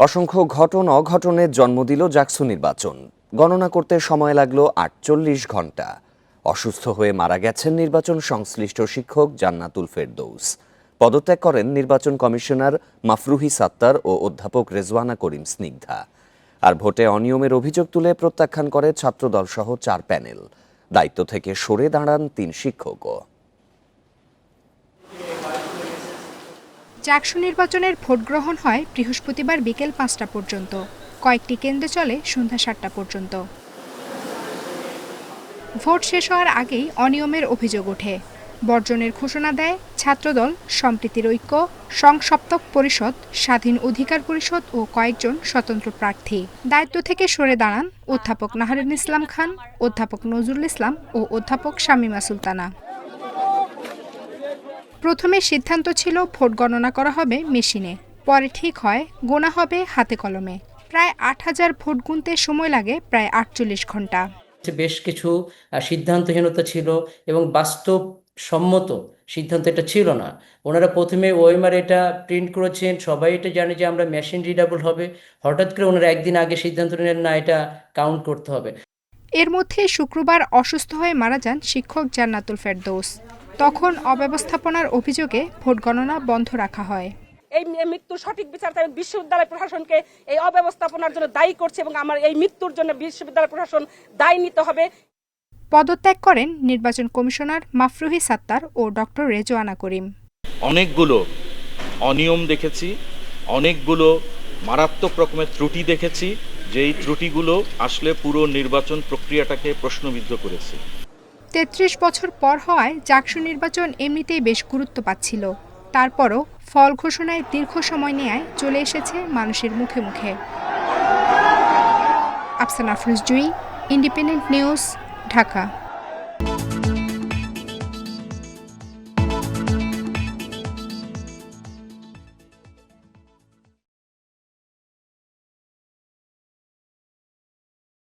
অসংখ্য ঘটন অঘটনের জন্ম দিল জাকসু নির্বাচন। গণনা করতে সময় লাগল আটচল্লিশ ঘণ্টা। অসুস্থ হয়ে মারা গেছেন নির্বাচন সংশ্লিষ্ট শিক্ষক জান্নাতুল ফেরদৌস। পদত্যাগ করেন নির্বাচন কমিশনার মাফরুহি সাত্তার ও অধ্যাপক রেজওয়ানা করিম স্নিগ্ধা। আর ভোটে অনিয়মের অভিযোগ তুলে প্রত্যাখ্যান করে ছাত্রদল সহ চার প্যানেল। দায়িত্ব থেকে সরে দাঁড়ান তিন শিক্ষকও। চাকসু নির্বাচনের ভোট গ্রহণ হয় বৃহস্পতিবার বিকেল পাঁচটা পর্যন্ত। কয়েকটি কেন্দ্রে চলে সন্ধ্যা সাতটা পর্যন্ত। ভোট শেষ হওয়ার আগেই অনিয়মের অভিযোগ ওঠে। বর্জনের ঘোষণা দেয় ছাত্রদল, সম্প্রীতির ঐক্য, সংসপ্তক পরিষদ, স্বাধীন অধিকার পরিষদ ও কয়েকজন স্বতন্ত্র প্রার্থী। দায়িত্ব থেকে সরে দাঁড়ান অধ্যাপক নাহারুন ইসলাম খান, অধ্যাপক নজরুল ইসলাম ও অধ্যাপক শামীমা সুলতানা। প্রথমে সিদ্ধান্ত ছিল ভোট গণনা করা হবে মেশিনে পরে ঠিক হয় গোনা হবে হাতে কলমে। প্রায় আট হাজার ভোট গুনতে সময় লাগে প্রায় আটচল্লিশ ঘণ্টা। বেশ কিছু সিদ্ধান্তহীনতা ছিল এবং বাস্তব সম্মত সিদ্ধান্ত এটা ছিল না। ওনারা প্রথমে ওএমআর এটা প্রিন্ট করেছেন সবাই এটা জানে যে আমরা মেশিন রিডাবল হবে। হঠাৎ করে ওনারা একদিন আগে সিদ্ধান্ত নিলেন না এটা কাউন্ট করতে হবে। এর মধ্যে শুক্রবার অসুস্থ হয়ে মারা যান শিক্ষক জান্নাতুল ফেরদৌস। তখন অব্যবস্থাপনার অভিযোগে ভোট গণনা বন্ধ রাখা হয়। এই মৃত্যুর সঠিক বিচার চাই বিশ্ববিদ্যালয় প্রশাসনকে এই অব্যবস্থাপনার জন্য দায়ী করছে এবং আমার এই মৃত্যুর জন্য বিশ্ববিদ্যালয় প্রশাসন দায়ী নিতে হবে। পদত্যাগ করেন নির্বাচন কমিশনার মাফরুহি সাত্তার ও ডক্টর রেজওয়ানা করিম। অনেকগুলো অনিয়ম দেখেছি অনেকগুলো মারাত্মক রকমের ত্রুটি দেখেছি যেই ত্রুটিগুলো আসলে পুরো নির্বাচন প্রক্রিয়াটাকে প্রশ্নবিদ্ধ করেছে। তেত্রিশ বছর পর হওয়ায় জাকসু নির্বাচন এমনিতেই বেশ গুরুত্ব পাচ্ছিল। তারপরও ফল ঘোষণায় দীর্ঘ সময় নেয় চলে এসেছে মানুষের মুখে মুখে। Afsana Fuljui Jui independent news Dhaka.